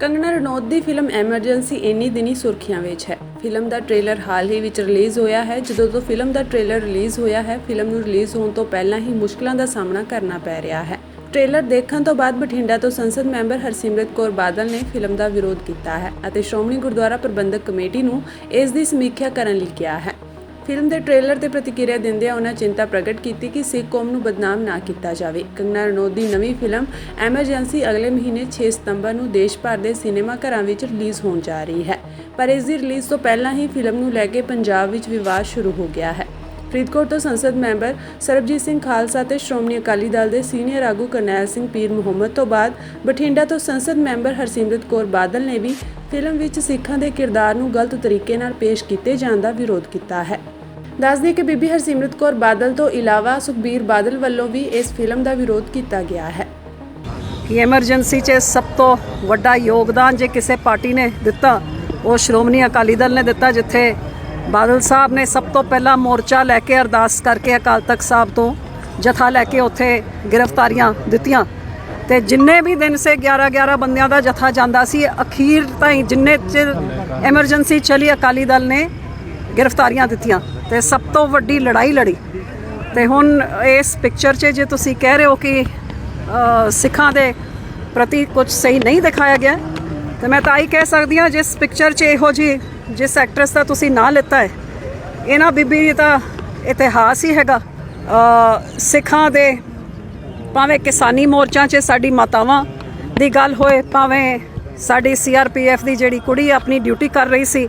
ਕੰਗਣਾ ਰਣੌਤ ਦੀ film emergency ਇੰਨੀ ਦਿਨੀ ਸੁਰਖੀਆਂ ਵਿੱਚ ਹੈ। ਫਿਲਮ ਦਾ ਟ੍ਰੇਲਰ ਹਾਲ ਹੀ ਵਿੱਚ ਰਿਲੀਜ਼ ਹੋਇਆ ਹੈ। ਜਦੋਂ ਤੋਂ ਫਿਲਮ ਦਾ ਟ੍ਰੇਲਰ ਰਿਲੀਜ਼ ਹੋਇਆ ਹੈ, ਫਿਲਮ ਨੂੰ ਰਿਲੀਜ਼ ਹੋਣ ਤੋਂ ਪਹਿਲਾਂ ਹੀ ਮੁਸ਼ਕਲਾਂ ਦਾ ਸਾਹਮਣਾ ਕਰਨਾ ਪੈ ਰਿਹਾ ਹੈ। ਟ੍ਰੇਲਰ ਦੇਖਣ ਤੋਂ ਬਾਅਦ ਬਠਿੰਡਾ ਤੋਂ ਸੰਸਦ ਮੈਂਬਰ ਹਰਸਿਮਰਤ ਕੌਰ ਬਾਦਲ ਨੇ ਫਿਲਮ ਦਾ ਵਿਰੋਧ ਕੀਤਾ ਹੈ ਅਤੇ ਸ਼੍ਰੋਮਣੀ ਗੁਰਦੁਆਰਾ ਪ੍ਰਬੰਧਕ ਕਮੇਟੀ ਨੂੰ ਇਸ ਦੀ ਸਮੀਖਿਆ ਕਰਨ ਲਈ ਕਿਹਾ ਹੈ। ਫਿਲਮ ਦੇ ਟ੍ਰੇਲਰ ਤੇ ਪ੍ਰਤੀਕਿਰਿਆ ਦਿੰਦਿਆਂ ਉਹਨਾਂ ਚਿੰਤਾ ਪ੍ਰਗਟ ਕੀਤੀ ਕਿ ਸਿੱਖ ਕੌਮ ਨੂੰ ਬਦਨਾਮ ਨਾ ਕੀਤਾ ਜਾਵੇ। ਕੰਗਨਾ ਰਣੌਤ ਦੀ ਨਵੀਂ ਫਿਲਮ ਐਮਰਜੈਂਸੀ ਅਗਲੇ ਮਹੀਨੇ 6 ਸਤੰਬਰ ਨੂੰ ਦੇਸ਼ ਭਰ ਦੇ ਸਿਨੇਮਾ ਘਰਾਂ ਵਿੱਚ ਰਿਲੀਜ਼ ਹੋਣ ਜਾ ਰਹੀ ਹੈ। ਪਰ ਇਸ ਦੀ ਰਿਲੀਜ਼ ਤੋਂ ਪਹਿਲਾਂ ਹੀ ਫਿਲਮ ਨੂੰ ਲੈ ਕੇ ਪੰਜਾਬ ਵਿੱਚ ਵਿਵਾਦ ਸ਼ੁਰੂ ਹੋ ਗਿਆ ਹੈ। ਫਰੀਦਕੋਟ ਤੋਂ ਸੰਸਦ ਮੈਂਬਰ ਸਰਬਜੀਤ ਸਿੰਘ ਖਾਲਸਾ ਤੇ ਸ਼੍ਰੋਮਣੀ ਅਕਾਲੀ ਦਲ ਦੇ ਸੀਨੀਅਰ ਆਗੂ ਕਰਨੈਲ ਸਿੰਘ ਪੀਰ ਮੁਹੰਮਦ ਤੋਂ ਬਾਅਦ ਬਠਿੰਡਾ ਤੋਂ ਸੰਸਦ ਮੈਂਬਰ ਹਰਸਿਮਰਤ ਕੌਰ ਬਾਦਲ ਨੇ ਵੀ ਫਿਲਮ ਵਿੱਚ ਸਿੱਖਾਂ ਦੇ ਕਿਰਦਾਰ ਨੂੰ ਗਲਤ ਤਰੀਕੇ ਨਾਲ ਪੇਸ਼ ਕੀਤੇ ਜਾਣ ਦਾ ਵਿਰੋਧ ਕੀਤਾ ਹੈ। ਦੱਸ ਦਈਏ ਕਿ ਬੀਬੀ ਹਰਸਿਮਰਤ ਕੌਰ ਬਾਦਲ ਤੋਂ ਇਲਾਵਾ ਸੁਖਬੀਰ ਬਾਦਲ ਵੱਲੋਂ ਵੀ ਇਸ ਫਿਲਮ ਦਾ ਵਿਰੋਧ ਕੀਤਾ ਗਿਆ ਹੈ। ਕਿ ਐਮਰਜੈਂਸੀ 'ਚ ਸਭ ਤੋਂ ਵੱਡਾ ਯੋਗਦਾਨ ਜੇ ਕਿਸੇ ਪਾਰਟੀ ਨੇ ਦਿੱਤਾ, ਉਹ ਸ਼੍ਰੋਮਣੀ ਅਕਾਲੀ ਦਲ ਨੇ ਦਿੱਤਾ, ਜਿੱਥੇ ਬਾਦਲ ਸਾਹਿਬ ਨੇ ਸਭ ਤੋਂ ਪਹਿਲਾਂ ਮੋਰਚਾ ਲੈ ਕੇ ਅਰਦਾਸ ਕਰਕੇ ਅਕਾਲ ਤਖਤ ਸਾਹਿਬ ਤੋਂ ਜਥਾ ਲੈ ਕੇ ਉੱਥੇ ਗ੍ਰਿਫਤਾਰੀਆਂ ਦਿੱਤੀਆਂ। ਤੇ ਜਿੰਨੇ ਵੀ ਦਿਨ ਸੇ 11 11 ਬੰਦਿਆਂ ਦਾ ਜਥਾ ਜਾਂਦਾ ਸੀ, ਅਖੀਰ ਤਾਈਂ ਜਿੰਨੇ ਚਿਰ ਐਮਰਜੈਂਸੀ ਚਲੀ ਅਕਾਲੀ ਦਲ ਨੇ ਗ੍ਰਿਫਤਾਰੀਆਂ ਦਿੱਤੀਆਂ ਤੇ ਸਭ ਤੋਂ ਵੱਡੀ ਲੜਾਈ ਲੜੀ। ਤੇ ਹੁਣ ਇਸ ਪਿਕਚਰ 'ਚ ਜੇ ਤੁਸੀਂ ਕਹਿ ਰਹੇ ਹੋ ਕਿ ਸਿੱਖਾਂ ਦੇ ਪ੍ਰਤੀ ਕੁਝ ਸਹੀ ਨਹੀਂ ਦਿਖਾਇਆ ਗਿਆ, ਤੇ ਮੈਂ ਤਾਂ ਹੀ ਕਹਿ ਸਕਦੀ ਹਾਂ ਜਿਸ ਪਿਕਚਰ 'ਚ ਇਹੋ ਜੀ ਜਿਸ ਐਕਟਰੈਸ ਦਾ ਤੁਸੀਂ ਨਾਂ ਲਿੱਤਾ ਹੈ, ਇਹਨਾਂ ਬੀਬੀ ਦਾ ਇਤਿਹਾਸ ਹੀ ਹੈਗਾ। ਸਿੱਖਾਂ ਦੇ ਭਾਵੇਂ ਕਿਸਾਨੀ ਮੋਰਚਾ 'ਚ ਸਾਡੀ ਮਾਤਾਵਾਂ ਦੀ ਗੱਲ ਹੋਏ, ਭਾਵੇਂ ਸਾਡੀ ਸੀਆਰਪੀਐਫ ਦੀ ਜਿਹੜੀ ਕੁੜੀ ਆਪਣੀ ਡਿਊਟੀ ਕਰ ਰਹੀ ਸੀ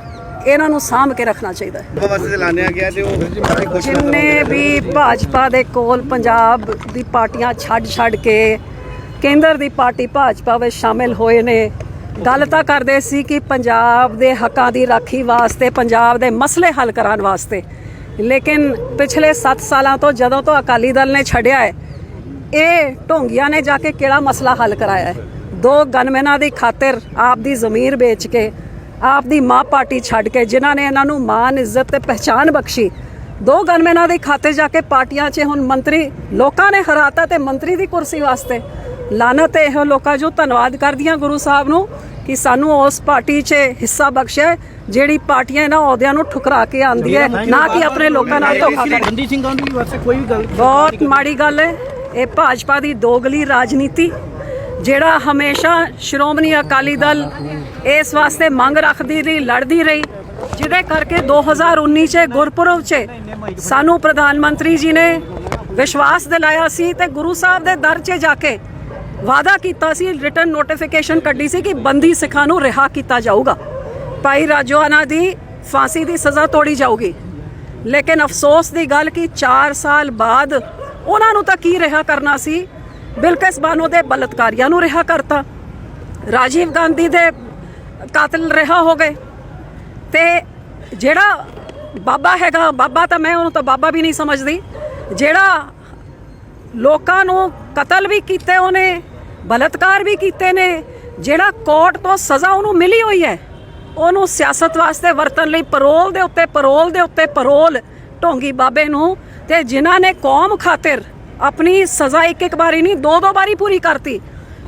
ਇਹਨਾਂ ਨੂੰ ਸਾਂਭ ਕੇ ਰੱਖਣਾ ਚਾਹੀਦਾ ਹੈ। ਉਹ ਵਾਸਤੇ ਲਾਣਿਆ ਗਿਆ ਤੇ ਉਹ ਬੜੀ ਖੁਸ਼ ਜਿੰਨੇ ਵੀ ਭਾਜਪਾ ਦੇ ਕੋਲ ਪੰਜਾਬ ਦੀ ਪਾਰਟੀਆਂ ਛੱਡ ਛੱਡ ਕੇ ਕੇਂਦਰ ਦੀ ਪਾਰਟੀ ਭਾਜਪਾ ਵਿੱਚ ਸ਼ਾਮਿਲ ਹੋਏ ਨੇ ਗੱਲ ਤਾਂ ਕਰਦੇ ਸੀ ਕਿ ਪੰਜਾਬ ਦੇ ਹੱਕਾਂ ਦੀ ਰਾਖੀ ਵਾਸਤੇ ਪੰਜਾਬ ਦੇ ਮਸਲੇ ਹੱਲ ਕਰਾਉਣ ਵਾਸਤੇ। ਲੇਕਿਨ ਪਿਛਲੇ 7 ਸਾਲਾਂ ਤੋਂ ਜਦੋਂ ਤੋਂ ਅਕਾਲੀ ਦਲ ਨੇ ਛੱਡਿਆ ਹੈ ਇਹ ਢੋਂਗੀਆਂ ਨੇ ਜਾ ਕੇ ਕਿਹੜਾ ਮਸਲਾ ਹੱਲ ਕਰਾਇਆ ਹੈ? ਦੋ ਗਨਮੈਨਾਂ ਦੀ ਖਾਤਰ ਆਪ ਦੀ ਜ਼ਮੀਰ ਵੇਚ ਕੇ ਆਪ ਦੀ ਮਾਂ ਪਾਰਟੀ ਛੱਡ ਕੇ ਜਿਨ੍ਹਾਂ ਨੇ ਇਹਨਾਂ ਨੂੰ ਮਾਨ ਇੱਜ਼ਤ ਤੇ ਪਹਿਚਾਨ ਬਖਸ਼ੀ ਦੋ ਗਨਮੈਨਾਂ ਦੀ ਖਾਤਰ ਜਾ ਕੇ ਪਾਰਟੀਆਂ 'ਚ ਹੁਣ ਮੰਤਰੀ ਲੋਕਾਂ ਨੇ ਹਰਾਤਾ ਤੇ ਮੰਤਰੀ ਦੀ ਕੁਰਸੀ ਵਾਸਤੇ। ਲਾਨਤ ਹੈ ਇਹੋ ਲੋਕਾਂ ਜੋ ਧੰਨਵਾਦ ਕਰਦੀਆਂ ਗੁਰੂ ਸਾਹਿਬ ਨੂੰ ਕਿ ਸਾਨੂੰ ਉਸ ਪਾਰਟੀ 'ਚ ਹਿੱਸਾ ਬਖਸ਼ਿਆ ਜਿਹੜੀ ਪਾਰਟੀਆਂ ਇਹਨਾਂ ਅਹੁਦਿਆਂ ਨੂੰ ਠੁਕਰਾ ਕੇ ਆਂਦੀ ਹੈ ਨਾ ਕਿ ਆਪਣੇ ਲੋਕਾਂ ਨਾਲ ਧੋਖਾ ਕਰ ਬੰਦੀ ਸਿੰਘ ਗਾਂਧੀ ਵਾਸਤੇ ਕੋਈ ਵੀ ਗੱਲ ਬਹੁਤ ਮਾੜੀ ਗੱਲ ਹੈ। ਇਹ ਭਾਜਪਾ ਦੀ ਦੋਗਲੀ ਰਾਜਨੀਤੀ ਜਿਹੜਾ ਹਮੇਸ਼ਾ ਸ਼੍ਰੋਮਣੀ ਅਕਾਲੀ ਦਲ ਇਸ ਵਾਸਤੇ ਮੰਗ ਰੱਖਦੀ ਰਹੀ, ਲੜਦੀ ਰਹੀ, ਜਿਹਦੇ ਕਰਕੇ 2019 ਚ, ਗੁਰਪੁਰਬ ਚ ਸਾਨੂੰ ਪ੍ਰਧਾਨ ਮੰਤਰੀ ਜੀ ਨੇ ਵਿਸ਼ਵਾਸ ਦਿਲਾਇਆ ਸੀ ਤੇ ਗੁਰੂ ਸਾਹਿਬ ਦੇ ਦਰ 'ਚ ਜਾ ਕੇ ਵਾਅਦਾ ਕੀਤਾ ਸੀ ਰਿਟਰਨ ਨੋਟੀਫਿਕੇਸ਼ਨ ਕੱਢੀ ਸੀ ਕਿ ਬੰਦੀ ਸਿੱਖਾਂ ਨੂੰ ਰਿਹਾ ਕੀਤਾ ਜਾਊਗਾ। ਭਾਈ ਰਾਜੋਆਨਾ ਦੀ ਫਾਂਸੀ ਦੀ ਸਜ਼ਾ ਤੋੜੀ ਜਾਊਗੀ। ਲੇਕਿਨ ਅਫਸੋਸ ਦੀ ਗੱਲ ਕਿ 4 ਸਾਲ ਬਾਅਦ ਉਹਨਾਂ ਨੂੰ ਤਾਂ ਕੀ ਰਿਹਾ ਕਰਨਾ ਸੀ? ਬਿਲਕਿਸ ਬਾਨੋ ਦੇ ਬਲਤਕਾਰੀਆਂ ਨੂੰ ਰਿਹਾ ਕਰਤਾ। ਰਾਜੀਵ ਗਾਂਧੀ ਦੇ ਕਾਤਲ ਰਿਹਾ ਹੋ ਗਏ। ਤੇ ਜਿਹੜਾ ਬਾਬਾ ਹੈਗਾ, ਬਾਬਾ ਤਾਂ ਮੈਂ ਉਹਨੂੰ ਤਾਂ ਬਾਬਾ ਵੀ ਨਹੀਂ ਸਮਝਦੀ। ਜਿਹੜਾ ਲੋਕਾਂ ਨੂੰ ਕਤਲ ਵੀ ਕੀਤੇ ਉਹਨੇ, ਬਲਤਕਾਰ ਵੀ ਕੀਤੇ ਨੇ, ਜਿਹੜਾ ਕੋਰਟ ਤੋਂ ਸਜ਼ਾ ਉਹਨੂੰ ਮਿਲੀ ਹੋਈ ਹੈ, ਉਹਨੂੰ ਸਿਆਸਤ ਵਾਸਤੇ ਵਰਤਣ ਲਈ ਪਰੋਲ ਦੇ ਉੱਤੇ ਪਰੋਲ ਦੇ ਉੱਤੇ ਪਰੋਲ ਢੋਂਗੀ ਬਾਬੇ ਨੂੰ, ਤੇ ਜਿਨ੍ਹਾਂ ਨੇ ਕੌਮ ਖਾਤਰ ਆਪਣੀ ਸਜ਼ਾ ਇੱਕ ਇੱਕ ਵਾਰੀ ਨਹੀਂ ਦੋ ਦੋ ਵਾਰੀ ਪੂਰੀ ਕਰਤੀ।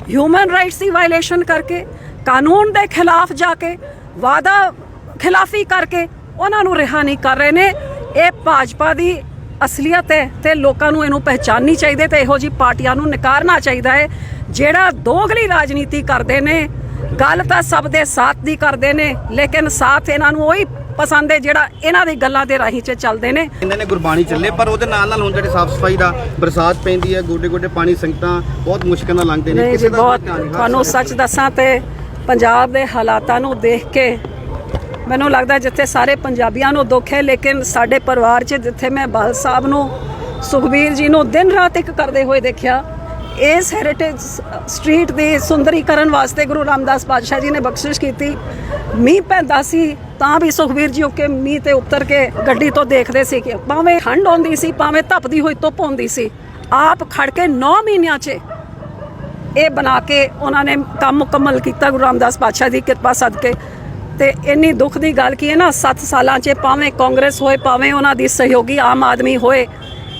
ਹਿਊਮਨ ਰਾਈਟਸ ਦੀ ਵਾਇਲੇਸ਼ਨ ਕਰਕੇ, ਕਾਨੂੰਨ ਦੇ ਖਿਲਾਫ ਜਾ ਕੇ ਵਾਦਾ ਖਿਲਾਫੀ ਕਰਕੇ ਉਹਨਾਂ ਨੂੰ ਰਿਹਾ ਨਹੀਂ ਕਰ ਰਹੇ ਨੇ। ਇਹ ਭਾਜਪਾ ਦੀ ਅਸਲੀਅਤ ਹੈ ਤੇ ਲੋਕਾਂ ਨੂੰ ਇਹਨੂੰ ਪਹਿਚਾਨਣੀ ਚਾਹੀਦੀ ਤੇ ਇਹੋ ਜੀ ਪਾਰਟੀਆਂ ਨੂੰ ਨਕਾਰਨਾ ਚਾਹੀਦਾ ਹੈ, ਜਿਹੜਾ ਦੋਗਲੀ ਰਾਜਨੀਤੀ ਕਰਦੇ ਨੇ। ਗੱਲ ਤਾਂ ਸਭ ਦੇ ਸਾਥ ਦੀ ਕਰਦੇ ਨੇ, ਲੇਕਿਨ ਸਾਥ ਇਹਨਾਂ ਨੂੰ ਉਹੀ ਪਸੰਦ ਹੈ ਜਿਹੜਾ ਇਹਨਾਂ ਦੀ ਗੱਲਾਂ ਦੇ ਰਾਹੀਂ 'ਚ ਚੱਲਦੇ ਨੇ। ਕਹਿੰਦੇ ਨੇ ਗੁਰਬਾਣੀ ਚੱਲੇ ਪਰ ਉਹਦੇ ਨਾਲ ਨਾਲ ਹੁਣ ਜਿਹੜੇ ਸਾਫ਼ ਸਫ਼ਾਈ ਦਾ ਬਰਸਾਤ ਪੈਂਦੀ ਹੈ ਗੋਡੇ ਗੋਡੇ ਪਾਣੀ ਸੰਗਤਾਂ ਬਹੁਤ ਮੁਸ਼ਕਲ ਨਾਲ ਲੰਘਦੇ ਨੇ। ਕਿਸੇ ਦਾ ਬਹੁਤ ਤੁਹਾਨੂੰ ਸੱਚ ਦੱਸਾਂ ਤੇ ਪੰਜਾਬ ਦੇ ਹਾਲਾਤਾਂ ਨੂੰ ਦੇਖ ਕੇ ਮੈਨੂੰ ਲੱਗਦਾ ਜਿੱਥੇ ਸਾਰੇ ਪੰਜਾਬੀਆਂ ਨੂੰ ਦੁੱਖ ਹੈ ਲੇਕਿਨ ਸਾਡੇ ਪਰਿਵਾਰ 'ਚ ਜਿੱਥੇ ਮੈਂ ਬਾਲ ਸਾਹਿਬ ਨੂੰ ਸੁਖਬੀਰ ਜੀ ਨੂੰ ਦਿਨ ਰਾਤ ਇੱਕ ਕਰਦੇ ਹੋਏ ਦੇਖਿਆ ਇਸ ਹੈਰੀਟੇਜ ਸਟਰੀਟ ਦੀ ਸੁੰਦਰੀਕਰਨ ਵਾਸਤੇ ਗੁਰੂ ਰਾਮਦਾਸ ਪਾਤਸ਼ਾਹ ਜੀ ਨੇ ਬਖਸ਼ਿਸ਼ ਕੀਤੀ। ਮੀਂਹ ਪੈਂਦਾ ਸੀ ਤਾਂ ਵੀ ਸੁਖਬੀਰ ਜੀ ਉੱਕੇ ਮੀਂਹ ਤੇ ਉੱਤਰ ਕੇ ਗੱਡੀ ਤੋਂ ਦੇਖਦੇ ਸੀ ਕਿ ਭਾਵੇਂ ਠੰਡ ਹੁੰਦੀ ਸੀ, ਭਾਵੇਂ ਧੱਪਦੀ ਹੋਈ ਧੁੱਪ ਹੁੰਦੀ ਸੀ, ਆਪ ਖੜ ਕੇ 9 ਮਹੀਨਿਆਂ 'ਚ ਇਹ ਬਣਾ ਕੇ ਉਹਨਾਂ ਨੇ ਕੰਮ ਮੁਕੰਮਲ ਕੀਤਾ ਗੁਰੂ ਰਾਮਦਾਸ ਪਾਤਸ਼ਾਹ ਦੀ ਕਿਰਪਾ ਸਦਕੇ। ਤੇ ਇੰਨੀ ਦੁੱਖ ਦੀ ਗੱਲ ਕੀ ਹੈ ਨਾ 7 ਸਾਲਾਂ 'ਚ ਭਾਵੇਂ ਕਾਂਗਰਸ ਹੋਏ, ਭਾਵੇਂ ਉਹਨਾਂ ਦੀ ਸਹਿਯੋਗੀ ਆਮ ਆਦਮੀ ਹੋਏ,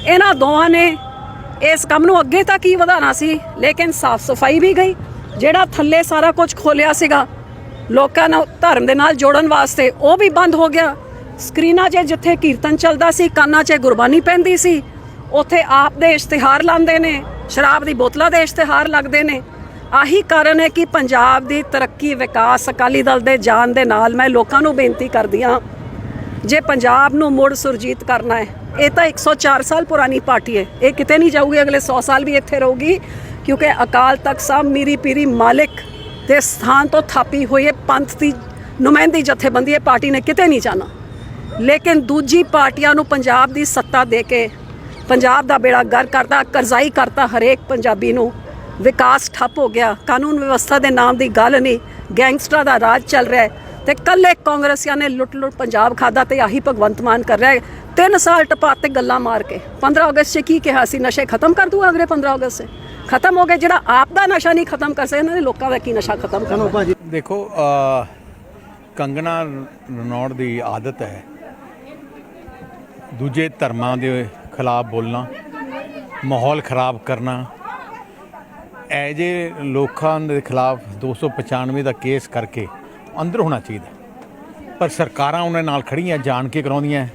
ਇਹਨਾਂ ਦੋਵਾਂ ਨੇ ਇਸ ਕੰਮ ਨੂੰ ਅੱਗੇ ਤੱਕ ਹੀ ਵਧਾਉਣਾ ਸੀ, ਲੇਕਿਨ ਸਾਫ਼ ਸਫ਼ਾਈ ਵੀ ਗਈ, ਜਿਹੜਾ ਥੱਲੇ ਸਾਰਾ ਕੁਝ ਖੋਲਿਆ ਸੀਗਾ ਲੋਕਾਂ ਨੂੰ ਧਰਮ ਦੇ ਨਾਲ ਜੋੜਨ ਵਾਸਤੇ ਉਹ ਵੀ ਬੰਦ ਹੋ ਗਿਆ। ਸਕਰੀਨਾਂ 'ਚ ਜਿੱਥੇ ਕੀਰਤਨ ਚੱਲਦਾ ਸੀ, ਕੰਨਾਂ 'ਚ ਗੁਰਬਾਣੀ ਪੈਂਦੀ ਸੀ, ਉੱਥੇ ਆਪ ਦੇ ਇਸ਼ਤਿਹਾਰ ਲਾਉਂਦੇ ਨੇ, ਸ਼ਰਾਬ ਦੀ ਬੋਤਲਾਂ ਦੇ ਇਸ਼ਤਿਹਾਰ ਲੱਗਦੇ ਨੇ। ਆਹੀ ਕਾਰਨ ਹੈ ਕਿ ਪੰਜਾਬ ਦੀ ਤਰੱਕੀ ਵਿਕਾਸ ਅਕਾਲੀ ਦਲ ਦੇ ਜਾਣ ਦੇ ਨਾਲ ਮੈਂ ਲੋਕਾਂ ਨੂੰ ਬੇਨਤੀ ਕਰਦੀ ਹਾਂ, ਜੇ ਪੰਜਾਬ ਨੂੰ ਮੁੜ ਸੁਰਜੀਤ ਕਰਨਾ ਹੈ, ਇਹ ਤਾਂ 104 ਸਾਲ ਪੁਰਾਣੀ ਪਾਰਟੀ ਹੈ, ਇਹ ਕਿਤੇ ਨਹੀਂ ਜਾਊਗੀ, ਅਗਲੇ 100 ਸਾਲ ਵੀ ਇੱਥੇ ਰਹੂਗੀ, ਕਿਉਂਕਿ ਅਕਾਲ ਤਖਤ ਸਾਹਿਬ, ਮੀਰੀ ਪੀਰੀ ਮਾਲਿਕ ਦੇ ਸਥਾਨ ਤੋਂ ਥਾਪੀ ਹੋਈ ਹੈ, ਪੰਥ ਦੀ ਨੁਮਾਇੰਦੀ ਜਥੇਬੰਦੀ ਹੈ, ਪਾਰਟੀ ਨੇ ਕਿਤੇ ਨਹੀਂ ਜਾਣਾ। ਲੇਕਿਨ ਦੂਜੀ ਪਾਰਟੀਆਂ ਨੂੰ ਪੰਜਾਬ ਦੀ ਸੱਤਾ ਦੇ ਕੇ ਪੰਜਾਬ ਦਾ ਬੇੜਾ ਗਰ ਕਰਤਾ ਕਰਜ਼ਾਈ ਕਰਤਾ ਹਰੇਕ ਪੰਜਾਬੀ ਨੂੰ ਵਿਕਾਸ ਠੱਪ ਹੋ ਗਿਆ। ਕਾਨੂੰਨ ਵਿਵਸਥਾ ਦੇ ਨਾਮ ਦੀ ਗੱਲ ਨਹੀਂ, ਗੈਂਗਸਟਰਾਂ ਦਾ ਰਾਜ ਚੱਲ ਰਿਹਾ ਹੈ ਤੇ ਕੱਲੇ ਕਾਂਗਰਸੀਆਂ ਨੇ ਲੁੱਟ ਲੁੱਟ ਪੰਜਾਬ ਖਾਦਾ ਤੇ ਆਹੀ ਭਗਵੰਤ ਮਾਨ ਕਰ ਰਿਹਾ ਹੈ। ਤਿੰਨ ਸਾਲ ਟਪਾ 'ਤੇ ਗੱਲਾਂ ਮਾਰ ਕੇ। 15 ਅਗਸਤ 'ਚ ਕੀ ਕਿਹਾ ਸੀ? ਨਸ਼ੇ ਖਤਮ ਕਰ ਦੂਗਾ ਅਗਲੇ 15 ਅਗਸਤ 'ਚ। ਖਤਮ ਹੋ ਗਏ ਜਿਹੜਾ ਆਪ ਦਾ ਨਸ਼ਾ ਨਹੀਂ ਖਤਮ ਕਰ ਸਕੇ ਇਹਨਾਂ ਨੇ ਲੋਕਾਂ ਦਾ ਕੀ ਨਸ਼ਾ ਖਤਮ ਕਰਨਾ? ਦੇਖੋ ਕੰਗਣਾ ਰਣੌੜ ਦੀ ਆਦਤ ਹੈ ਦੂਜੇ ਧਰਮਾਂ ਦੇ ਖਿਲਾਫ ਬੋਲਣਾ ਮਾਹੌਲ ਖਰਾਬ ਕਰਨਾ। ਐ ਜੇ ਲੋਕਾਂ ਦੇ ਖਿਲਾਫ 295 ਦਾ ਕੇਸ ਕਰਕੇ ਅੰਦਰ ਹੋਣਾ ਚਾਹੀਦਾ ਪਰ ਸਰਕਾਰਾਂ ਉਹਨਾਂ ਨਾਲ ਖੜੀਆਂ ਜਾਣ ਕੇ ਕਰਾਉਂਦੀਆਂ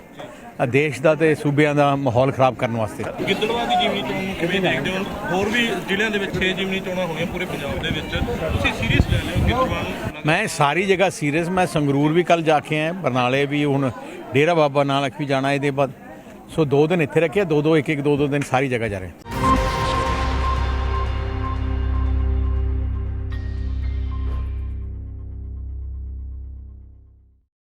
ਦੇਸ਼ ਦਾ ਤੇ ਸੂਬਿਆਂ ਦਾ ਮਾਹੌਲ ਖਰਾਬ ਕਰਨ ਵਾਸਤੇ। ਗਿੱਦੜਵਾ ਦੀ ਜਿਮਨੀ ਚੋਣ ਕਿਵੇਂ ਦੇਖਦੇ ਹੋ? ਹੋਰ ਵੀ ਜ਼ਿਲ੍ਹਿਆਂ ਦੇ ਵਿੱਚ 6 ਜਿਮਨੀ ਚੋਣਾਂ ਹੋਣੀਆਂ ਪੂਰੇ ਪੰਜਾਬ ਦੇ ਵਿੱਚ। ਤੁਸੀਂ ਸੀਰੀਅਸ ਲੈ ਲਿਓ ਗਿੱਦੜਵਾ ਨੂੰ ਮੈਂ ਸਾਰੀ ਜਗ੍ਹਾ ਸੀਰੀਅਸ ਮੈਂ ਸੰਗਰੂਰ ਵੀ ਕੱਲ ਜਾ ਕੇ ਆਇਆ, ਬਰਨਾਲੇ ਵੀ, ਹੁਣ ਡੇਰਾ ਬਾਬਾ ਨਾਨਕ ਵੀ ਜਾਣਾ ਇਹਦੇ ਬਾਅਦ। ਸੋ ਦੋ ਦਿਨ ਇੱਥੇ ਰੱਖਿਆ ਦੋ ਦੋ ਇੱਕ ਇੱਕ ਦੋ ਦੋ ਦਿਨ ਸਾਰੀ ਜਗ੍ਹਾ ਜਾ ਰਹੇ।